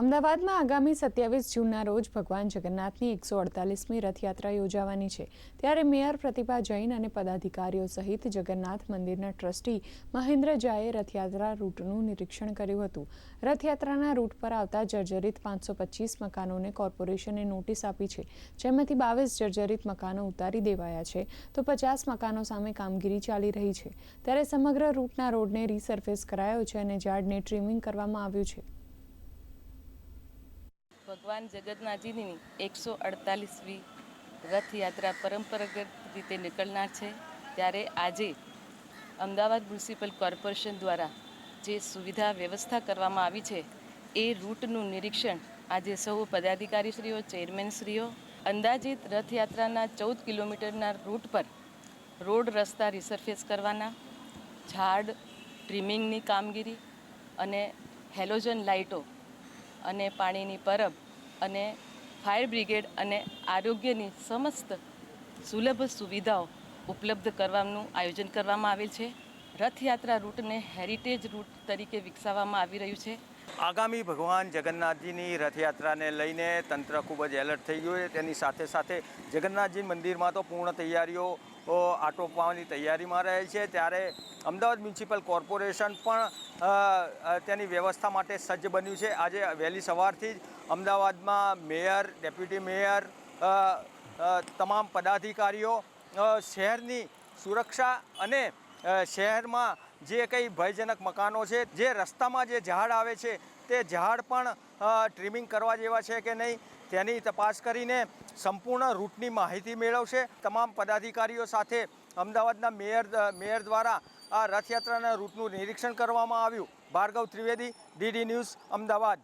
અમદાવાદમાં આગામી સત્યાવીસ જૂનના રોજ ભગવાન જગન્નાથની એકસો અડતાલીસમી રથયાત્રા યોજાવાની છે. ત્યારે મેયર પ્રતિભા જૈન અને પદાધિકારીઓ સહિત જગન્નાથ મંદિરના ટ્રસ્ટી મહેન્દ્ર ઝાએ રથયાત્રા રૂટનું નિરીક્ષણ કર્યું હતું. રથયાત્રાના રૂટ પર આવતા જર્જરિત પાંચસો પચીસ મકાનોને કોર્પોરેશને નોટિસ આપી છે. જેમાંથી બાવીસ જર્જરિત મકાનો ઉતારી દેવાયા છે. તો પચાસ મકાનો સામે કામગીરી ચાલી રહી છે. ત્યારે સમગ્ર રૂટના રોડને રીસર્ફેસ કરાયો છે અને ઝાડને ટ્રીમિંગ કરવામાં આવ્યું છે. ભગવાન જગતનાથજીની એકસો અડતાલીસમી રથયાત્રા પરંપરાગત રીતે નીકળનાર છે. ત્યારે આજે અમદાવાદ મ્યુનિસિપલ કોર્પોરેશન દ્વારા જે સુવિધા વ્યવસ્થા કરવામાં આવી છે, એ રૂટનું નિરીક્ષણ આજે સૌ પદાધિકારીશ્રીઓ, ચેરમેનશ્રીઓ, અંદાજિત રથયાત્રાના ચૌદ કિલોમીટરના રૂટ પર રોડ રસ્તા રિસરફેસ કરવાના, ઝાડ ટ્રીમિંગની કામગીરી અને હેલોજન લાઇટો અને પાણીની પરબ અને ફાયર બ્રિગેડ અને આરોગ્યની સમસ્ત સુલભ સુવિધાઓ ઉપલબ્ધ કરવાનું આયોજન કરવામાં આવેલ છે. રથયાત્રા રૂટને હેરિટેજ રૂટ તરીકે વિકસાવવામાં આવી રહ્યું છે. આગામી ભગવાન જગન્નાથજીની રથયાત્રાને લઈને તંત્ર ખૂબ જ એલર્ટ થઈ ગયું છે. તેની સાથે સાથે જગન્નાથજી મંદિરમાં તો પૂર્ણ તૈયારીઓ આટોપવાની તૈયારીમાં રહે છે. ત્યારે અમદાવાદ મ્યુનિસિપલ કોર્પોરેશન પણ તેની વ્યવસ્થા માટે સજ્જ બન્યું છે. આજે વહેલી સવારથી જ અમદાવાદમાં મેયર, ડેપ્યુટી મેયર તમામ પદાધિકારીઓ શહેરની સુરક્ષા અને શહેરમાં જે કંઈ ભયજનક મકાનો છે, જે રસ્તામાં જે ઝાડ આવે છે, તે ઝાડ પણ ટ્રીમિંગ કરવા જેવા છે કે નહીં, તેની તપાસ કરીને સંપૂર્ણ રૂટની માહિતી મેળવશે. તમામ પદાધિકારીઓ સાથે અમદાવાદના મેયર મેયર દ્વારા આ રથયાત્રાના રૂટનું નિરીક્ષણ કરવામાં આવ્યું. Bhargav Trivedi, DD news, Ahmedabad.